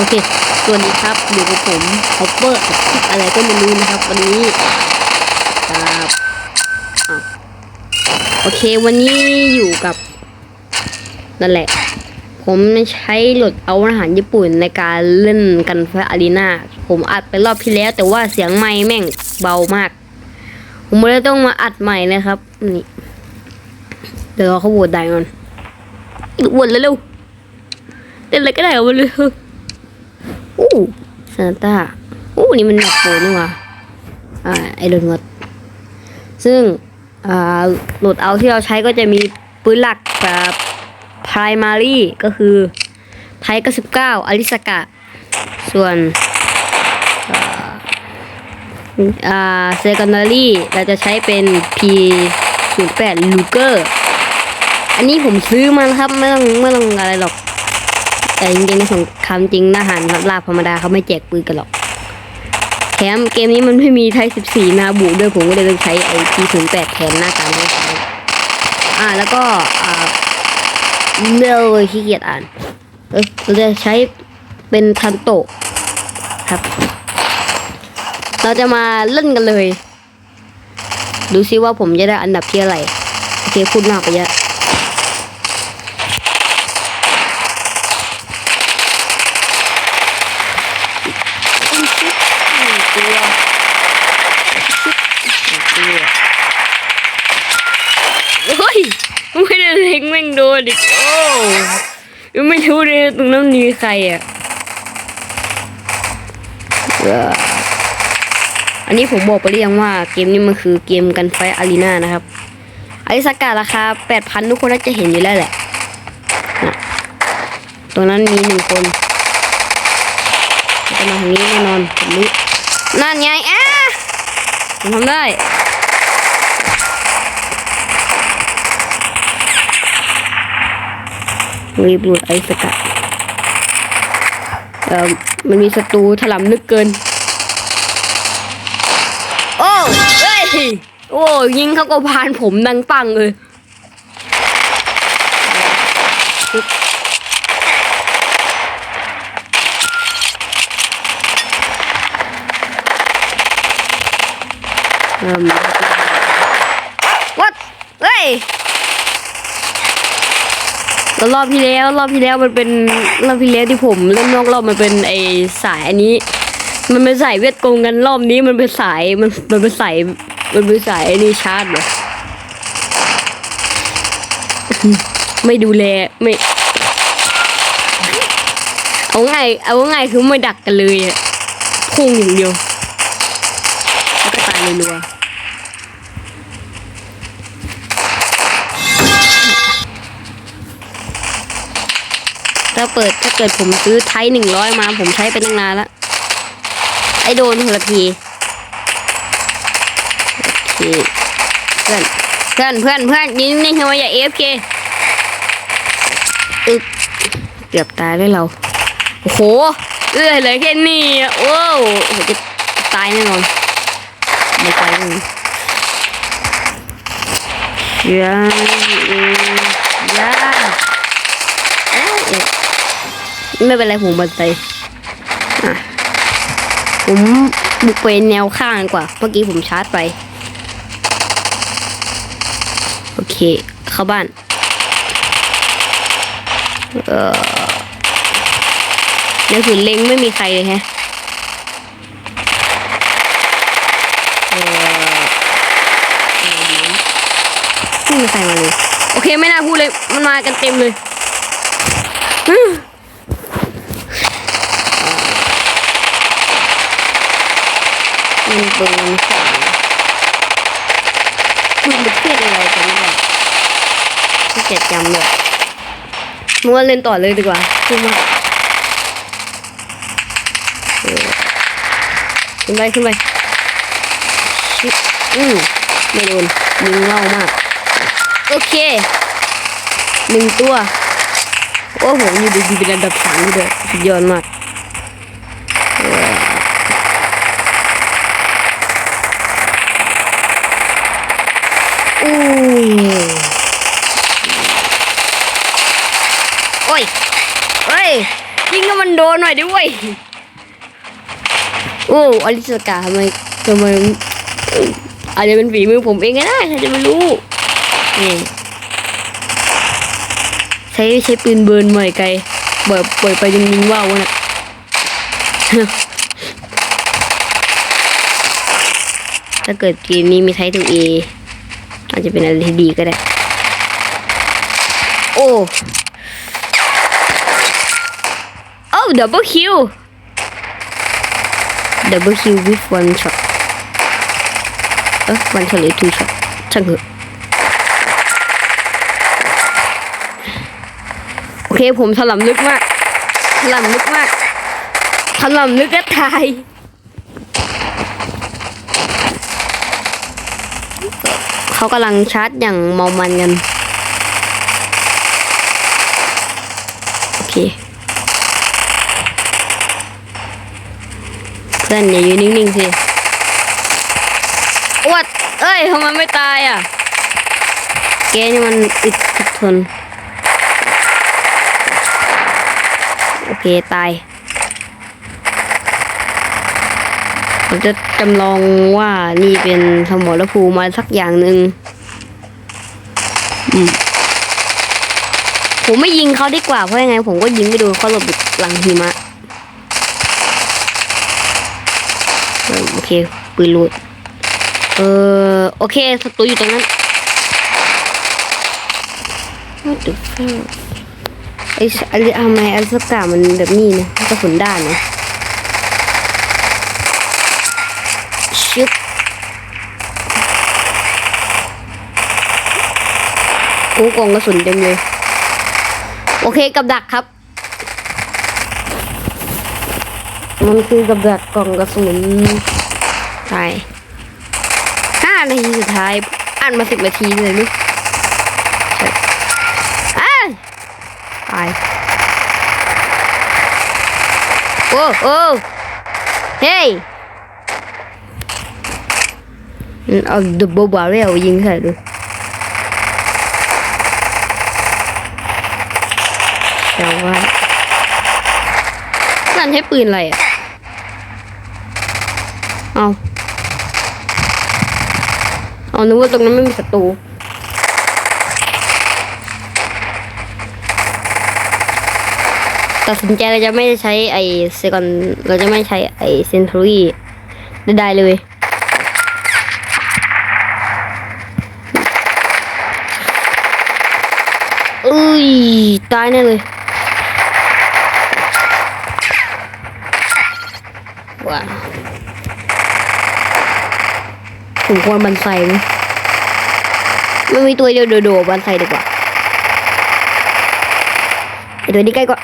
โอเคสวัสดีครับอยู่กับผมฮอปเปอร์คลิปอะไรก็ไม่รู้นะครับ วันนี้ครับอโอเค วันนี้อยู่กับนั่นแหละ ผมใช้โหลดเอาอาหารญี่ปุ่นในการเล่นกันไฟอารีนาผมอัดไปรอบที่แล้ว แต่ว่าเสียงไม้แม่งเบามาก ผมเลยต้องมาอัดใหม่นะครับนี่เดี๋ยวเขาโหวตได้ก่อนโหวตเร็วๆเล่นอะไรก็ได้เอามาเลย อู้ซานต้าอู้นี่มันหนักโปนี่หว่าอ่าไอโดนวัดซึ่งอ่าโหลดเอาที่เราใช้ก็จะมีปืนหลักกับ primary ก็คือไทย99อลิสกะ ส่วนอ่า secondary เราจะใช้เป็น P 0 8 Luger อันนี้ผมซื้อมานะครับ ไม่ต้องไม่ต้องอะไรหรอก แต่จริงๆในสงครามจริงทหารครับลาบธรรมดาเขาไม่แจกปืนกันหรอกแถมเกมนี้มันไม่มีไทย14นาบุด้วยผมก็เลยต้องใช้ไอพีศูนย์แปดแทนหน้าตาไม่ใช้อ่าแล้วก็อ่าเร็วเลยขี้เกียจอ่านเอ้ยเราจะใช้เป็นทันโตะครับ เราจะมาเล่นกันเลย ดูซิว่าผมจะได้อันดับที่อะไร โอเคพูดมากไปเยอะ ตัวตัวเฮ้ยไม่ได้เล็งแม่ง โดนดิโอ้ยังไม่รู้เลยตรงนั้นมีใครอะอันนี้ผมบอกไปหรือยังว่าเกมนี้มันคือเกมกันไฟอารีนานะครับอาริสการาคาแปดพันทุกคนน่าจะเห็นอยู่แล้วแหละนะตรงนั้นมีหนึ่งคนจะมาทางนี้แน่นอนผมรู้นั่นไงอะผมทำได้ รีบหลุดไอ้สกัดเอ่อมันมีศัตรูถล่ำลึกเกิน โอ้เอ้ยโอ้ยิงเขาก็พานผมดังปังเลยปึ๊บเอิ่ม what เฮ้ย แล้วรอบที่แล้วรอบที่แล้วมันเป็นรอบที่แล้วที่ผมเล่นนอกรอบมันเป็นไอสายอันนี้ มันเป็นสายเวทกงกันรอบนี้มันเป็นสายมันมันเป็นสายมันเป็นสายไอ้นี่ชาร์จเหรอไม่ดูแลไม่เอาง่ายเอาง่ายคือไม่ดักกันเลยอะพุ่งอย่างเดียวแล้วก็ตายเลยรัว ถ้าเปิดถ้าเกิดผมซื้อไทหนึ่งร้อยมา ผมใช้ไปตั้งนานแล้วไอโดนคนละทีโอเคเพื่อนเพื่อนเพื่อนเพื่อนยิงนี่ทำไมอย่าเอฟเคอึบเกือบตายด้วยเรา โอ้โหเอื้อเลยแค่นี้โอ้โหจะตายแน่นอนไม่ตายแน่นอนยาเอยา ไม่เป็นไรผมบันไปผมบุกไปแนวข้างกว่า เมื่อกี้ผมชาร์จไป โอเค เข้าบ้าน เออในศูนเล็งไม่มีใครเลยแฮะเออไม่มีใครมาเลย โอเคไม่น่าพูดเลย มันมากันเต็มเลย มันเป็นของมันเประเทศอะไรกันเนี่ยที่เจ็ดจำเลยมัวเล่นต่อเลยดีกว่าขึ้นมาเออขึ้นไปขึ้นไปชิอืมไม่โดนยิงเล่ามาก โอเคหนึ่งตัว โอ้โหอยู่ดีๆเป็นอันดับสามเลยสุดยอดมาก อู้โอ้ยเฮ้ย ยิงก็มันโด หน่อยด้วย โอ้อลิสกาทำไมทำไมอาจจะเป็นฝีมือผมเองก็ได้ใครจะไม่รู้นี่ใช้ใช้ปืนเบิร์นใหม่ไกลเบิดเปิดไปยิงยิงว่าวน่ะถ้าเกิดเกมนี้มีไททูเออาจจะเป็นอะไรที่ดีก็ได้ โอ้ โอ้ ดับเบิลคิวดับเบิลคิว with one shot เออ one shot หรือ two shot ช่างเถอะโอเคผมถลำลึกมากถลำลึกมากถลำลึกก็ตายเขากำลังชาร์จอย่างเมามันกัน โอเค เพื่อนอย่าอยู่นิ่งๆสิอวดเอ้ยทำไมไม่ตายอะแกนี่มันอึดอดทน โอเค ตาย ผมจะจำลองว่านี่เป็นสมรภูมิมาสักอย่างหนึ่งอืมผมไม่ยิงเขาดีกว่า เพราะยังไงผมก็ยิงไม่โดนเขาหลบอยู่หลังหิมะ เออโอเคปืนรูดเออโอเคศัตรูอยู่ตรงนั้น What the fuck ไอ้ชอะไรทำไมอัลสกามันแบบนี้นะกระสุนด้านนะชึบโอ้กล่องกระสุนเต็มเลย โอเคกับดักครับ มันคือกับดักกล่องกระสุน ใช่ห้านาทีสุดท้ายอ่านมาสิบนาทีเลยนี่ใช่อ้าตายโอ้โอ้เฮ้ยอืมเอาดับบิลบาร์เรลยิงใส่ดูแต่ว่านั่นใช้ปืนอะไรอะ เอา เอานึกว่าตรงนั้นไม่มีศัตรูตัดสินใจเราจะไม่ใช้ไอเซกอนเราจะไม่ใช้ไอเซนทรีได้เลยเอ้ย ตายแน่เลย ว้าว ผมควรบันไซไหมมันมีตัวเดียวโดดๆบันไซดีกว่าไอตัวนี้ใกล้กว่า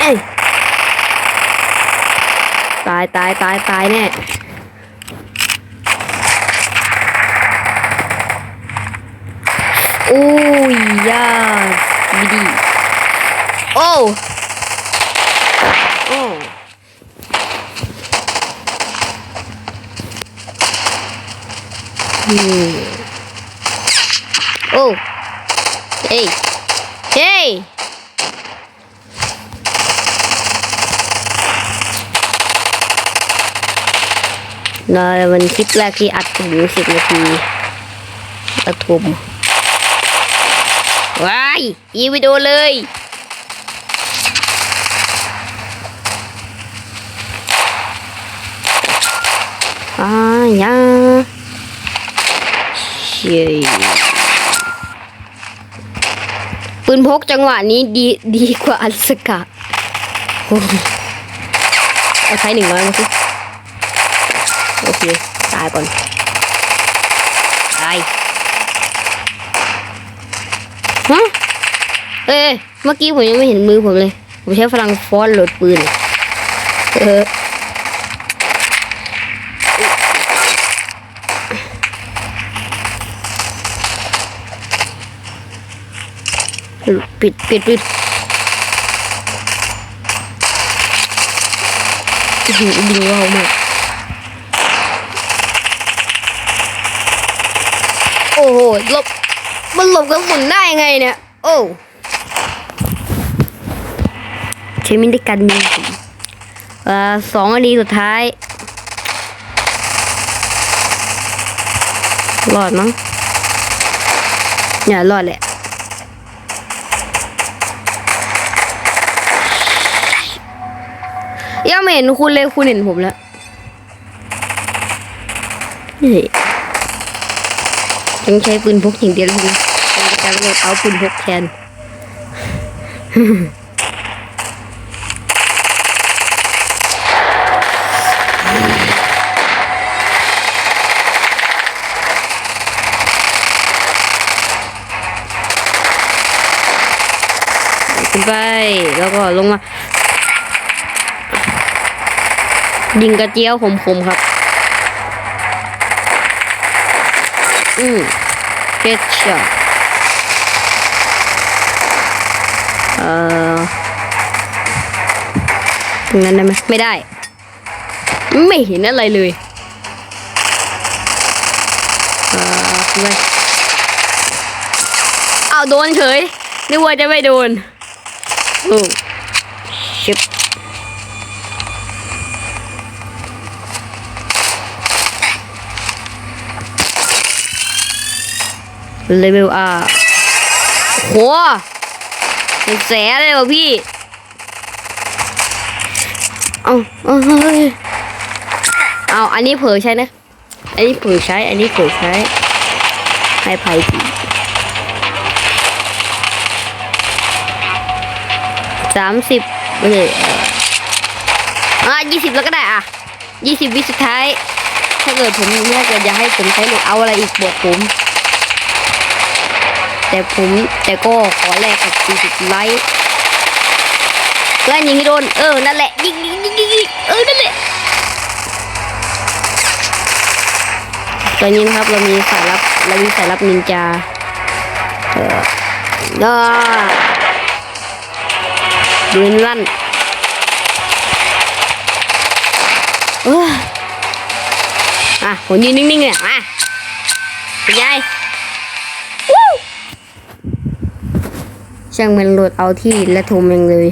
เอ้ยตายตายตายตายแน่โอ้ยยาดีดีโอ้โอ้ อืมโอ้เฮ้ยเฮ้ยนะมันคลิปแรกที่อัดถึงสิบนาทีตะทุมว้ายอีวิดีโอเลยอ่ายาเชย ปืนพกจังหวะนี้ดีดีกว่าอัลสกาเอาใช้หนึ่งร้อยมาสิโอเค ตายก่อน ตายฮะเอ้เมื่อกี้ผมยังไม่เห็นมือผมเลย ผมใช้พลังฟอนโหลดปืน เออ ปิดปิดปิดอื้อหือยิงว่าวมากโอ้โหหลบมันหลบกระสุนได้ไงเนี่ย โอ้ใช้มินได้กันยิงผมเอ่อสองนาทีสุดท้ายรอดมั้งอย่ารอดแหละ ยังไม่เห็นคุณเลยคุณเห็นผมแล้วนี่ต้องใช้ปืนพกอย่างเดียวเลยนะเป็นการโหลดเอาปืนพกแทนขึ้นไปแล้วก็ลงมา ยิงกระเจียวผมผมครับ อืมเก็ตช็อตเอ่องนั้นได้ไหมไม่ได้ ไม่เห็นอะไรเลยเอ่อไม่เอาวโดนเฉยนึกว่าจะไม่โดนอ้ชิ เลเวลอาโหเป็นแสเลยว่ะพี่ เอาเอาเอา อันนี้เผลอใช้นะ อันนี้เผลอใช้ อันนี้เผลอใช้ ให้ภัยทีสามสิบไม่ใช่อะยี่สิบแล้วก็ได้อะยี่สิบวิสุดท้าย ถ้าเกิดผมถ้าเกิดอยากให้ผมใช้หรือเอาอะไรอีกบอกผม แต่ผมแต่ก็ขอแลกกับ40ไลค์เพื่อนยิงให้โดนเออนั่นแหละยิงยิงยิงยิงเออนั่นแหละตอนนี้นะครับเรามีสายลับเรามีสายลับนินจาเออดาดูนลั่นเอออะผมยืนนิ่งๆเนี่ยมาเป็นไง ช่างมันโหลดเอาที่และโทมเองเลย